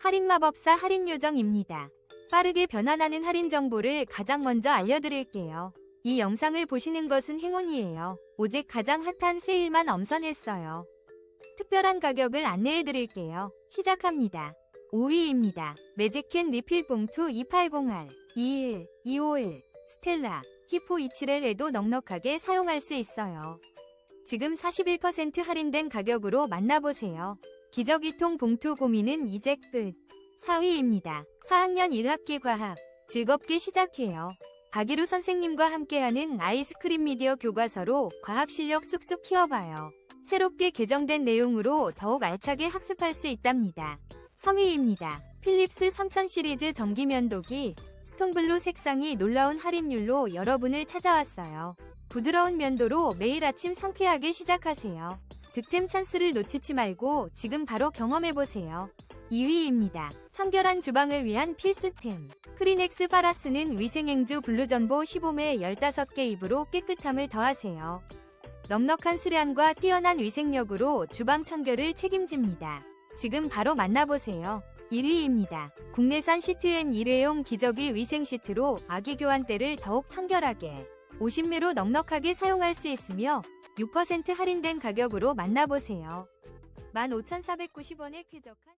할인마법사 할인요정입니다. 빠르게 변환하는 할인 정보를 가장 먼저 알려드릴게요. 이 영상을 보시는 것은 행운이에요. 오직 가장 핫한 세일만 엄선했어요. 특별한 가격을 안내해드릴게요. 시작합니다. 5위입니다. 매직캔 리필 봉투 280R, 21, 251, 스텔라, 히포 27L에도 넉넉하게 사용할 수 있어요. 지금 41% 할인된 가격으로 만나보세요. 기저귀통 봉투 고민은 이제 끝. 4위입니다. 4학년 1학기 과학. 즐겁게 시작해요. 박일우 선생님과 함께하는 아이스크림 미디어 교과서로 과학 실력 쑥쑥 키워봐요. 새롭게 개정된 내용으로 더욱 알차게 학습할 수 있답니다. 3위입니다. 필립스 3000 시리즈 전기 면도기 스톤블루 색상이 놀라운 할인율로 여러분을 찾아왔어요. 부드러운 면도로 매일 아침 상쾌하게 시작하세요. 득템 찬스를 놓치지 말고 지금 바로 경험해보세요. 2위입니다. 청결한 주방을 위한 필수템. 크리넥스 파라스는 위생행주 블루전보 15매 15개 입으로 깨끗함을 더하세요. 넉넉한 수량과 뛰어난 위생력으로 주방 청결을 책임집니다. 지금 바로 만나보세요. 1위입니다. 국내산 시트앤 일회용 기저귀 위생 시트로 아기 교환대를 더욱 청결하게 50매로 넉넉하게 사용할 수 있으며 6% 할인된 가격으로 만나보세요. 15,490원에 쾌적한